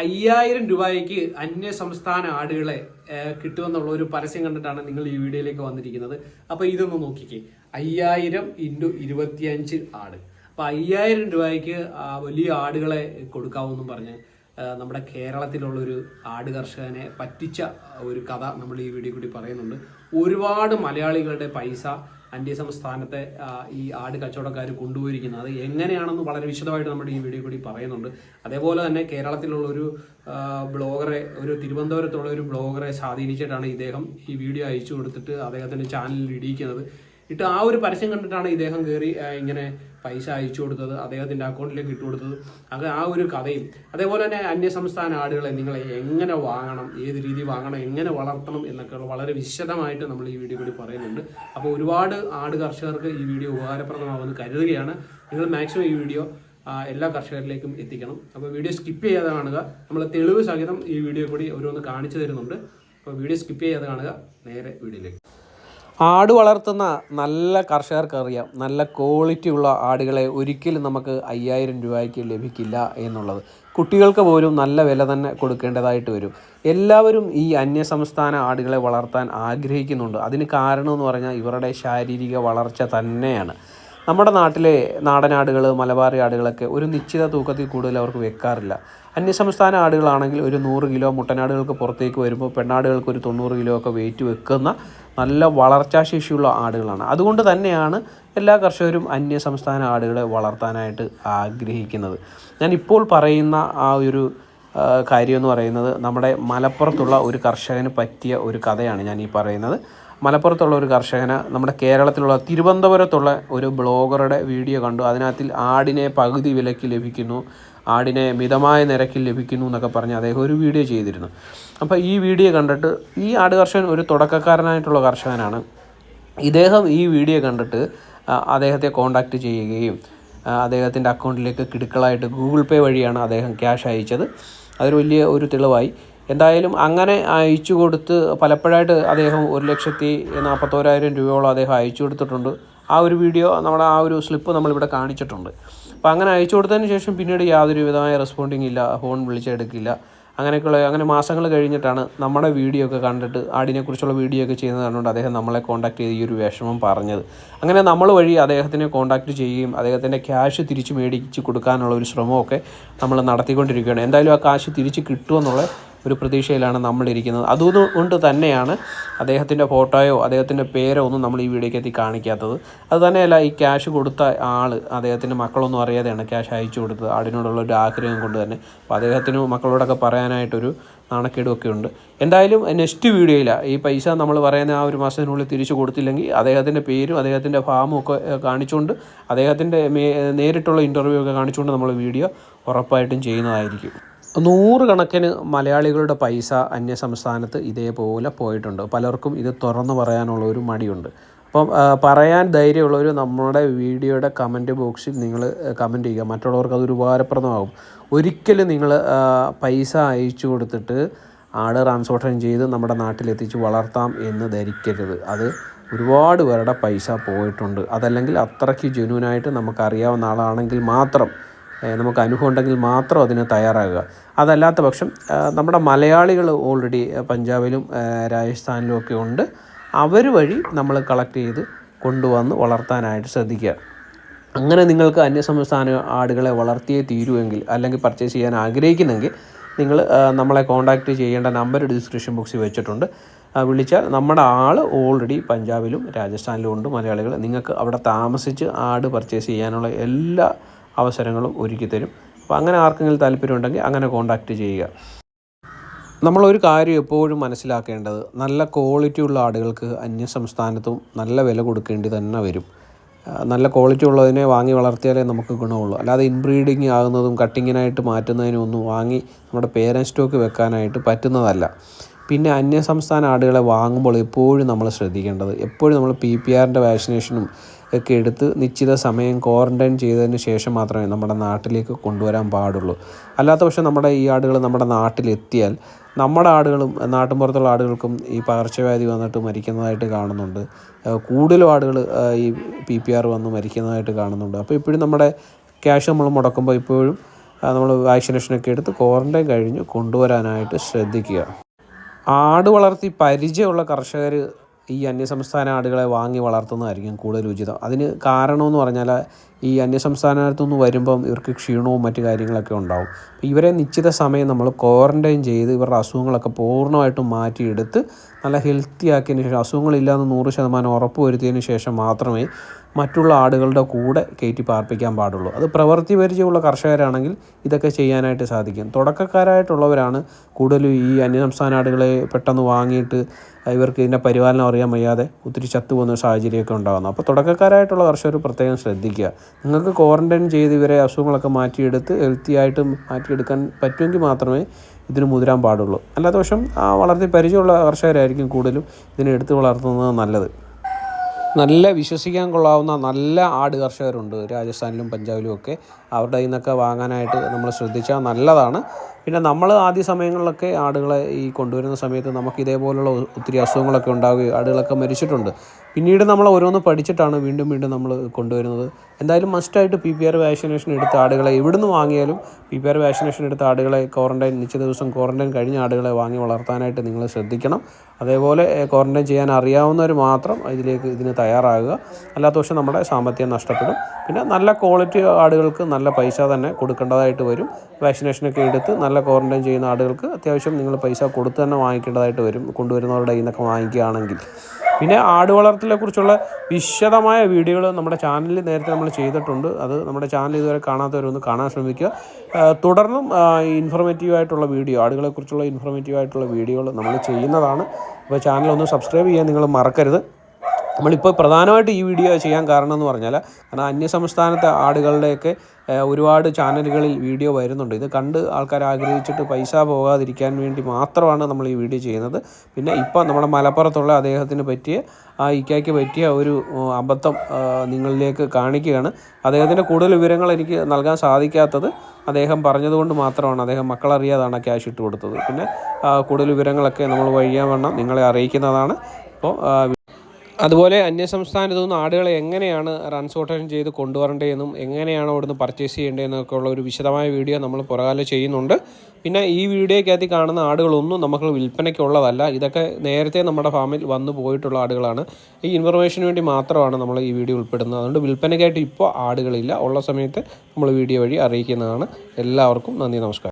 അയ്യായിരം രൂപയ്ക്ക് അന്യ സംസ്ഥാന ആടുകളെ കിട്ടുമെന്നുള്ള ഒരു പരസ്യം കണ്ടിട്ടാണ് നിങ്ങൾ ഈ വീഡിയോയിലേക്ക് വന്നിരിക്കുന്നത്. അപ്പൊ ഇതൊന്ന് നോക്കിക്കേ. അയ്യായിരം ഇന്റു ഇരുപത്തിയഞ്ച് ആട്. അപ്പൊ അയ്യായിരം രൂപയ്ക്ക് വലിയ ആടുകളെ കൊടുക്കാവെന്നും പറഞ്ഞ് നമ്മുടെ കേരളത്തിലുള്ളൊരു ആട് കർഷകനെ പറ്റിച്ച ഒരു കഥ നമ്മൾ ഈ വീഡിയോ കൂടി പറയുന്നുണ്ട്. ഒരുപാട് മലയാളികളുടെ പൈസ അന്യ സംസ്ഥാനത്തെ ഈ ആട് കച്ചവടക്കാർ കൊണ്ടുപോയിരിക്കുന്നത്. അത് എങ്ങനെയാണെന്ന് വളരെ വിശദമായിട്ട് നമ്മുടെ ഈ വീഡിയോ കൂടി പറയുന്നുണ്ട്. അതേപോലെ തന്നെ കേരളത്തിലുള്ള ഒരു ബ്ലോഗറെ ഒരു തിരുവനന്തപുരത്തുള്ള ഒരു ബ്ലോഗറെ സ്വാധീനിച്ചിട്ടാണ് ഇദ്ദേഹം ഈ വീഡിയോ അയച്ചു കൊടുത്തിട്ട് അദ്ദേഹത്തിന്റെ ചാനലിൽ ഇടിയിക്കുന്നത്. ഇട്ട് ആ ഒരു പരസ്യം കണ്ടിട്ടാണ് ഇദ്ദേഹം കയറി ഇങ്ങനെ പൈസ അയച്ചു കൊടുത്തത് അദ്ദേഹത്തിന്റെ അക്കൗണ്ടിലേക്ക് ഇട്ടു കൊടുത്തത്. അത് ആ ഒരു കഥയും. അതേപോലെ തന്നെ അന്യസംസ്ഥാന ആടുകളെ നിങ്ങൾ എങ്ങനെ വാങ്ങണം ഏത് രീതി വാങ്ങണം എങ്ങനെ വളർത്തണം എന്നൊക്കെ വളരെ വിശദമായിട്ട് നമ്മൾ ഈ വീഡിയോ കൂടി പറയുന്നുണ്ട്. അപ്പോൾ ഒരുപാട് ആട് കർഷകർക്ക് ഈ വീഡിയോ ഉപകാരപ്രദമാകുമെന്ന് കരുതുകയാണ്. നിങ്ങൾ മാക്സിമം ഈ വീഡിയോ എല്ലാ കർഷകരിലേക്കും എത്തിക്കണം. അപ്പോൾ വീഡിയോ സ്കിപ്പ് ചെയ്യാതെ കാണുക. നമ്മൾ തെളിവ് സഹിതം ഈ വീഡിയോ കൂടി ഓരോന്ന് കാണിച്ചു തരുന്നുണ്ട്. അപ്പോൾ വീഡിയോ സ്കിപ്പ് ചെയ്യാതെ കാണുക. നേരെ വീഡിയോയിലേക്ക്. ആട് വളർത്തുന്ന നല്ല കർഷകർക്ക് അറിയാം. നല്ല ക്വാളിറ്റി ഉള്ള ആടുകളെ ഒരിക്കലും നമുക്ക് അയ്യായിരം രൂപയ്ക്ക് ലഭിക്കില്ല എന്നുള്ളത്. കുട്ടികൾക്ക് പോലും നല്ല വില തന്നെ കൊടുക്കേണ്ടതായിട്ട് വരും. എല്ലാവരും ഈ അന്യസംസ്ഥാന ആടുകളെ വളർത്താൻ ആഗ്രഹിക്കുന്നുണ്ട്. അതിന് കാരണമെന്ന് പറഞ്ഞാൽ ഇവരുടെ ശാരീരിക വളർച്ച തന്നെയാണ്. നമ്മുടെ നാട്ടിലെ നാടനാടുകൾ മലബാറി ആടുകളൊക്കെ ഒരു നിശ്ചിത തൂക്കത്തിൽ കൂടുതൽ അവർക്ക് വെക്കാറില്ല. അന്യസംസ്ഥാന ആടുകളാണെങ്കിൽ ഒരു നൂറ് കിലോ മുട്ടനാടുകൾക്ക് പുറത്തേക്ക് വരുമ്പോൾ പെണ്ണാടുകൾക്ക് ഒരു തൊണ്ണൂറ് കിലോ ഒക്കെ വെയിറ്റ് വെക്കുന്ന നല്ല വളർച്ചാശേഷിയുള്ള ആടുകളാണ്. അതുകൊണ്ട് തന്നെയാണ് എല്ലാ കർഷകരും അന്യ സംസ്ഥാന ആടുകളെ വളർത്താനായിട്ട് ആഗ്രഹിക്കുന്നത്. ഞാൻ ഇപ്പോൾ പറയുന്ന ആ ഒരു കാര്യം എന്ന് പറയുന്നത് നമ്മുടെ മലപ്പുറത്തുള്ള ഒരു കർഷകന് പറ്റിയ ഒരു കഥയാണ് ഞാൻ ഈ പറയുന്നത്. മലപ്പുറത്തുള്ള ഒരു കർഷകന് നമ്മുടെ കേരളത്തിലുള്ള തിരുവനന്തപുരത്തുള്ള ഒരു ബ്ലോഗറുടെ വീഡിയോ കണ്ടു. അതിനകത്തിൽ ആടിനെ പകുതി വിലയ്ക്ക് ലഭിക്കുന്നു ആടിനെ മിതമായ നിരക്കിൽ ലഭിക്കുന്നു എന്നൊക്കെ പറഞ്ഞ് അദ്ദേഹം ഒരു വീഡിയോ ചെയ്തിരുന്നു. അപ്പോൾ ഈ വീഡിയോ കണ്ടിട്ട് ഈ ആട് കർഷകൻ ഒരു തുടക്കക്കാരനായിട്ടുള്ള കർഷകനാണ്. ഇദ്ദേഹം ഈ വീഡിയോ കണ്ടിട്ട് അദ്ദേഹത്തെ കോണ്ടാക്റ്റ് ചെയ്യുകയും അദ്ദേഹത്തിന്റെ അക്കൗണ്ടിലേക്ക് കിടുക്കളായിട്ട് ഗൂഗിൾ പേ വഴിയാണ് അദ്ദേഹം ക്യാഷ് അയച്ചത്. അതൊരു വലിയ ഒരു തെളിവായി. എന്തായാലും അങ്ങനെ അയച്ചു കൊടുത്ത് പലപ്പോഴായിട്ട് അദ്ദേഹം ഒരു ലക്ഷത്തി നാൽപ്പത്തോരായിരം രൂപയോളം അദ്ദേഹം അയച്ചു കൊടുത്തിട്ടുണ്ട്. ആ ഒരു വീഡിയോ നമ്മുടെ ആ ഒരു സ്ലിപ്പ് നമ്മളിവിടെ കാണിച്ചിട്ടുണ്ട്. അപ്പോൾ അങ്ങനെ അയച്ചു കൊടുത്തതിന് ശേഷം പിന്നീട് യാതൊരു വിധമായ റെസ്പോണ്ടിങ് ഇല്ല ഫോൺ വിളിച്ചെടുക്കില്ല. അങ്ങനെയൊക്കെയുള്ള അങ്ങനെ മാസങ്ങൾ കഴിഞ്ഞിട്ടാണ് നമ്മുടെ വീഡിയോ ഒക്കെ കണ്ടിട്ട് ആടിനെക്കുറിച്ചുള്ള വീഡിയോ ഒക്കെ ചെയ്യുന്നത് കണ്ടുകൊണ്ട് അദ്ദേഹം നമ്മളെ കോൺടാക്ട് ചെയ്ത് ഈ ഒരു വിഷമം പറഞ്ഞത്. അങ്ങനെ നമ്മൾ വഴി അദ്ദേഹത്തിനെ കോൺടാക്ട് ചെയ്യുകയും അദ്ദേഹത്തിന്റെ ക്യാഷ് തിരിച്ച് മേടിച്ച് കൊടുക്കാനുള്ള ഒരു ശ്രമമൊക്കെ നമ്മൾ നടത്തിക്കൊണ്ടിരിക്കുകയാണ്. എന്തായാലും ആ കാശ് തിരിച്ച് കിട്ടുമെന്നുള്ള ഒരു പ്രതീക്ഷയിലാണ് നമ്മളിരിക്കുന്നത്. അതുകൊണ്ട് തന്നെയാണ് അദ്ദേഹത്തിന്റെ ഫോട്ടോയോ അദ്ദേഹത്തിന്റെ പേരോ ഒന്നും നമ്മൾ ഈ വീഡിയോക്കകത്ത് കാണിക്കാത്തത്. അത് തന്നെയല്ല ഈ ക്യാഷ് കൊടുത്ത ആൾ അദ്ദേഹത്തിന്റെ മക്കളൊന്നും അറിയാതെയാണ് ക്യാഷ് അയച്ചു കൊടുത്തത്. ആടിനോടുള്ള ഒരു ആഗ്രഹം കൊണ്ട് തന്നെ. അപ്പോൾ അദ്ദേഹത്തിന് മക്കളോടൊക്കെ പറയാനായിട്ടൊരു നാണക്കേടുമൊക്കെ ഉണ്ട്. എന്തായാലും നെക്സ്റ്റ് വീഡിയോയിലാണ് ഈ പൈസ നമ്മൾ പറയുന്ന ആ ഒരു മാസത്തിനുള്ളിൽ തിരിച്ചു കൊടുത്തില്ലെങ്കിൽ അദ്ദേഹത്തിന്റെ പേരും അദ്ദേഹത്തിന്റെ ഫാമും ഒക്കെ കാണിച്ചുകൊണ്ട് അദ്ദേഹത്തിന്റെ നേരിട്ടുള്ള ഇന്റർവ്യൂ ഒക്കെ കാണിച്ചുകൊണ്ട് നമ്മൾ വീഡിയോ ഉറപ്പായിട്ടും ചെയ്യുന്നതായിരിക്കും. നൂറുകണക്കിന് മലയാളികളുടെ പൈസ അന്യ സംസ്ഥാനത്ത് ഇതേപോലെ പോയിട്ടുണ്ട്. പലർക്കും ഇത് തുറന്നു പറയാനുള്ള ഒരു മടിയുണ്ട്. അപ്പം പറയാൻ ധൈര്യമുള്ളവർ നമ്മുടെ വീഡിയോയുടെ കമന്റ് ബോക്സിൽ നിങ്ങൾ കമന്റ് ചെയ്യുക. മറ്റുള്ളവർക്ക് അതൊരു ഉപകാരപ്രദമാകും. ഒരിക്കലും നിങ്ങൾ പൈസ അയച്ചു കൊടുത്തിട്ട് ആട് ട്രാൻസ്പോർട്ടേഷൻ ചെയ്ത് നമ്മുടെ നാട്ടിലെത്തിച്ച് വളർത്താം എന്ന് ധരിക്കരുത്. അത് ഒരുപാട് പേരുടെ പൈസ പോയിട്ടുണ്ട്. അതല്ലെങ്കിൽ അത്രയ്ക്ക് ജെനുവനായിട്ട് നമുക്കറിയാവുന്ന ആളാണെങ്കിൽ മാത്രം നമുക്ക് അനുഭവം ഉണ്ടെങ്കിൽ മാത്രം അതിന് തയ്യാറാകുക. അതല്ലാത്ത പക്ഷം നമ്മുടെ മലയാളികൾ ഓൾറെഡി പഞ്ചാബിലും രാജസ്ഥാനിലും ഒക്കെ ഉണ്ട്. അവർ വഴി നമ്മൾ കളക്ട് ചെയ്ത് കൊണ്ടുവന്ന് വളർത്താനായിട്ട് ശ്രദ്ധിക്കുക. അങ്ങനെ നിങ്ങൾക്ക് അന്യസംസ്ഥാന ആടുകളെ വളർത്തിയേ തീരുമെങ്കിൽ അല്ലെങ്കിൽ പർച്ചേസ് ചെയ്യാൻ ആഗ്രഹിക്കുന്നെങ്കിൽ നിങ്ങൾ നമ്മളെ കോൺടാക്റ്റ് ചെയ്യേണ്ട നമ്പർ ഡിസ്ക്രിപ്ഷൻ ബോക്സിൽ വെച്ചിട്ടുണ്ട്. വിളിച്ചാൽ നമ്മുടെ ആൾ ഓൾറെഡി പഞ്ചാബിലും രാജസ്ഥാനിലും ഉണ്ട് മലയാളികൾ നിങ്ങൾക്ക് അവിടെ താമസിച്ച് ആട് പർച്ചേസ് ചെയ്യാനുള്ള എല്ലാ അവസരങ്ങളും ഒരുക്കി തരും. അപ്പോൾ അങ്ങനെ ആർക്കെങ്കിലും താല്പര്യമുണ്ടെങ്കിൽ അങ്ങനെ കോൺടാക്റ്റ് ചെയ്യുക. നമ്മളൊരു കാര്യം എപ്പോഴും മനസ്സിലാക്കേണ്ടത് നല്ല ക്വാളിറ്റി ഉള്ള ആടുകൾക്ക് അന്യ സംസ്ഥാനത്തും നല്ല വില കൊടുക്കേണ്ടി തന്നെ വരും. നല്ല ക്വാളിറ്റി ഉള്ളതിനെ വാങ്ങി വളർത്തിയാലേ നമുക്ക് ഗുണമുള്ളൂ. അല്ലാതെ ഇൻബ്രീഡിങ് ആകുന്നതും കട്ടിങ്ങിനായിട്ട് മാറ്റുന്നതിനും ഒന്നും വാങ്ങി നമ്മുടെ പേരൻ സ്റ്റോക്ക് വെക്കാനായിട്ട് പറ്റുന്നതല്ല. പിന്നെ അന്യ സംസ്ഥാന ആടുകളെ വാങ്ങുമ്പോൾ എപ്പോഴും നമ്മൾ ശ്രദ്ധിക്കേണ്ടത് എപ്പോഴും നമ്മൾ പി പി ആറിന്റെ വാക്സിനേഷനും ഒക്കെ എടുത്ത് നിശ്ചിത സമയം ക്വാറന്റൈൻ ചെയ്തതിന് ശേഷം മാത്രമേ നമ്മുടെ നാട്ടിലേക്ക് കൊണ്ടുവരാൻ പാടുള്ളൂ. അല്ലാത്ത പക്ഷം നമ്മുടെ ഈ ആടുകൾ നമ്മുടെ നാട്ടിലെത്തിയാൽ നമ്മുടെ ആടുകളും നാട്ടിൻപുറത്തുള്ള ആടുകൾക്കും ഈ പകർച്ചവ്യാധി വന്നിട്ട് മരിക്കുന്നതായിട്ട് കാണുന്നുണ്ട്. കൂടുതലും ആടുകൾ ഈ പി പി ആർ വന്ന് മരിക്കുന്നതായിട്ട് കാണുന്നുണ്ട്. അപ്പോൾ ഇപ്പോഴും നമ്മുടെ ക്യാഷ് നമ്മൾ മുടക്കുമ്പോൾ ഇപ്പോഴും നമ്മൾ വാക്സിനേഷനൊക്കെ എടുത്ത് ക്വാറന്റൈൻ കഴിഞ്ഞ് കൊണ്ടുവരാനായിട്ട് ശ്രദ്ധിക്കുക. ആട് വളർത്തി പരിചയമുള്ള കർഷകർ ഈ അന്യസംസ്ഥാന ആടുകളെ വാങ്ങി വളർത്തുന്നതായിരിക്കും കൂടുതൽ ഉചിതം. അതിന് കാരണമെന്ന് പറഞ്ഞാൽ ഈ അന്യസംസ്ഥാനത്തുനിന്ന് വരുമ്പം ഇവർക്ക് ക്ഷീണവും മറ്റു കാര്യങ്ങളൊക്കെ ഉണ്ടാവും. ഇവരെ നിശ്ചിത സമയം നമ്മൾ ക്വാറന്റൈൻ ചെയ്ത് ഇവരുടെ അസുഖങ്ങളൊക്കെ പൂർണമായിട്ടും മാറ്റിയെടുത്ത് നല്ല ഹെൽത്തി ആക്കിയതിന് ശേഷം അസുഖങ്ങളില്ലാന്ന് നൂറ് ശതമാനം ഉറപ്പ് വരുത്തിയതിന് ശേഷം മാത്രമേ മറ്റുള്ള ആടുകളുടെ കൂടെ കയറ്റി പാർപ്പിക്കാൻ പാടുള്ളൂ. അത് പ്രവൃത്തി പരിചയമുള്ള കർഷകരാണെങ്കിൽ ഇതൊക്കെ ചെയ്യാനായിട്ട് സാധിക്കും. തുടക്കക്കാരായിട്ടുള്ളവരാണ് കൂടുതലും ഈ അന്യസംസ്ഥാന ആടുകളെ പെട്ടെന്ന് വാങ്ങിയിട്ട് ഇവർക്ക് ഇതിന്റെ പരിപാലനം അറിയാൻ വയ്യാതെ ഒത്തിരി ചത്തുപോകുന്ന സാഹചര്യമൊക്കെ ഉണ്ടാകുന്നത് അപ്പോൾ തുടക്കക്കാരായിട്ടുള്ള കർഷകർ പ്രത്യേകം ശ്രദ്ധിക്കുക. നിങ്ങൾക്ക് ക്വാറന്റൈൻ ചെയ്ത് ഇവരെ അസുഖങ്ങളൊക്കെ മാറ്റിയെടുത്ത് ഹെൽത്തി ആയിട്ട് മാറ്റിയെടുക്കാൻ പറ്റുമെങ്കിൽ മാത്രമേ ഇതിന് മുതിരാൻ പാടുള്ളൂ. അല്ലാത്ത പക്ഷം വളർത്തി പരിചയമുള്ള കർഷകരായിരിക്കും കൂടുതലും ഇതിനെ എടുത്ത് വളർത്തുന്നത് നല്ലത്. നല്ല വിശ്വസിക്കാൻ കൊള്ളാവുന്ന നല്ല ആട് കർഷകരുണ്ട്. രാജസ്ഥാനിലും പഞ്ചാബിലും ഒക്കെ. അവരുടെ കയ്യിൽ നിന്നൊക്കെ വാങ്ങാനായിട്ട് നമ്മൾ ശ്രദ്ധിച്ചാൽ നല്ലതാണ്. പിന്നെ നമ്മൾ ആദ്യ സമയങ്ങളിലൊക്കെ ആടുകളെ ഈ കൊണ്ടുവരുന്ന സമയത്ത് നമുക്ക് ഇതേപോലുള്ള ഒത്തിരി അസുഖങ്ങളൊക്കെ ഉണ്ടാവുകയും ആടുകളൊക്കെ മരിച്ചിട്ടുണ്ട്. പിന്നീട് നമ്മൾ ഓരോന്ന് പഠിച്ചിട്ടാണ് വീണ്ടും വീണ്ടും നമ്മൾ കൊണ്ടുവരുന്നത്. എന്തായാലും മസ്റ്റായിട്ട് പി പി ആർ വാക്സിനേഷൻ എടുത്ത ആടുകളെ എവിടുന്ന് വാങ്ങിയാലും പി പി ആർ വാക്സിനേഷൻ എടുത്ത ആടുകളെ ക്വാറന്റൈൻ നിശ്ചിത ദിവസം ക്വാറന്റൈൻ കഴിഞ്ഞ ആടുകളെ വാങ്ങി വളർത്താനായിട്ട് നിങ്ങൾ ശ്രദ്ധിക്കണം. അതേപോലെ ക്വാറന്റൈൻ ചെയ്യാൻ അറിയാവുന്നവർ മാത്രം ഇതിലേക്ക് ഇതിന് തയ്യാറാകുക. അല്ലാത്ത പക്ഷേ നമ്മുടെ സാമ്പത്തികം നഷ്ടപ്പെടും. പിന്നെ നല്ല ക്വാളിറ്റി ആടുകൾക്ക് നല്ല പൈസ തന്നെ കൊടുക്കേണ്ടതായിട്ട് വരും. വാക്സിനേഷനൊക്കെ എടുത്ത് നല്ല ക്വാറന്റൈൻ ചെയ്യുന്ന ആളുകൾക്ക് അത്യാവശ്യം നിങ്ങൾ പൈസ കൊടുത്ത് തന്നെ വാങ്ങിക്കേണ്ടതായിട്ട് വരും. കൊണ്ടുവരുന്നവരുടെ കയ്യിൽ നിന്നൊക്കെ വാങ്ങിക്കുകയാണെങ്കിൽ. പിന്നെ ആട് വളർത്തലെ കുറിച്ചുള്ള വിശദമായ വീഡിയോകൾ നമ്മുടെ ചാനലിൽ നേരത്തെ നമ്മൾ ചെയ്തിട്ടുണ്ട്. അത് നമ്മുടെ ചാനൽ ഇതുവരെ കാണാത്തവരൊന്ന് കാണാൻ ശ്രമിക്കുക. തുടർന്നും ഇൻഫോർമേറ്റീവ് ആയിട്ടുള്ള വീഡിയോ ആടുകളെക്കുറിച്ചുള്ള ഇൻഫോർമേറ്റീവ് ആയിട്ടുള്ള വീഡിയോകൾ നമ്മൾ ചെയ്യുന്നതാണ്. അപ്പോൾ ചാനൽ ഒന്ന് സബ്സ്ക്രൈബ് ചെയ്യാൻ നിങ്ങൾ മറക്കരുത്. നമ്മളിപ്പോൾ പ്രധാനമായിട്ട് ഈ വീഡിയോ ചെയ്യാൻ കാരണം എന്ന് പറഞ്ഞാൽ കാരണം അന്യസംസ്ഥാനത്തെ ആടുകളുടെയൊക്കെ ഏഹ്, ഒരുപാട് ചാനലുകളിൽ വീഡിയോ വരുന്നുണ്ട്. ഇത് കണ്ട് ആൾക്കാർ ആഗ്രഹിച്ചിട്ട് പൈസ പോകാതിരിക്കാൻ വേണ്ടി മാത്രമാണ് നമ്മൾ ഈ വീഡിയോ ചെയ്യുന്നത്. പിന്നെ ഇപ്പോൾ നമ്മുടെ മലപ്പുറത്തുള്ള അദ്ദേഹത്തിന് പറ്റിയ ആ ഇക്കായ്ക്ക് പറ്റിയ ഒരു അബദ്ധം നിങ്ങളിലേക്ക് കാണിക്കുകയാണ്. അദ്ദേഹത്തിന്റെ കൂടുതൽ വിവരങ്ങൾ എനിക്ക് നൽകാൻ സാധിക്കാത്തത് അദ്ദേഹം പറഞ്ഞതുകൊണ്ട് മാത്രമാണ്. അദ്ദേഹം മക്കളറിയാതാണ് ക്യാഷ് ഇട്ട് കൊടുത്തത്. പിന്നെ കൂടുതൽ വിവരങ്ങളൊക്കെ നമ്മൾ വഴിയാൻ വേണം നിങ്ങളെ അറിയിക്കുന്നതാണ്. അപ്പോൾ അതുപോലെ അന്യസംസ്ഥാനത്തു നിന്ന് ആടുകളെ എങ്ങനെയാണ് റൺസോട്ടേഷൻ ചെയ്ത് കൊണ്ടുവരേണ്ടതെന്നും എങ്ങനെയാണ് അവിടുന്ന് പർച്ചേസ് ചെയ്യേണ്ടതെന്നൊക്കെ ഉള്ള ഒരു വിശദമായ വീഡിയോ നമ്മൾ പുറകാലെ ചെയ്യുന്നുണ്ട്. പിന്നെ ഈ വീഡിയോയ്ക്കകത്ത് കാണുന്ന ആടുകളൊന്നും നമുക്ക് വിൽപ്പനയ്ക്കുള്ളതല്ല. ഇതൊക്കെ നേരത്തെ നമ്മുടെ ഫാമിൽ വന്നു പോയിട്ടുള്ള ആടുകളാണ്. ഈ ഇൻഫർമേഷന് വേണ്ടി മാത്രമാണ് നമ്മൾ ഈ വീഡിയോ ഉൾപ്പെടുന്നത്. അതുകൊണ്ട് വിൽപ്പനയ്ക്കായിട്ട് ഇപ്പോൾ ആടുകളില്ല. ഉള്ള സമയത്ത് നമ്മൾ വീഡിയോ വഴി അറിയിക്കുന്നതാണ്. എല്ലാവർക്കും നന്ദി നമസ്കാരം.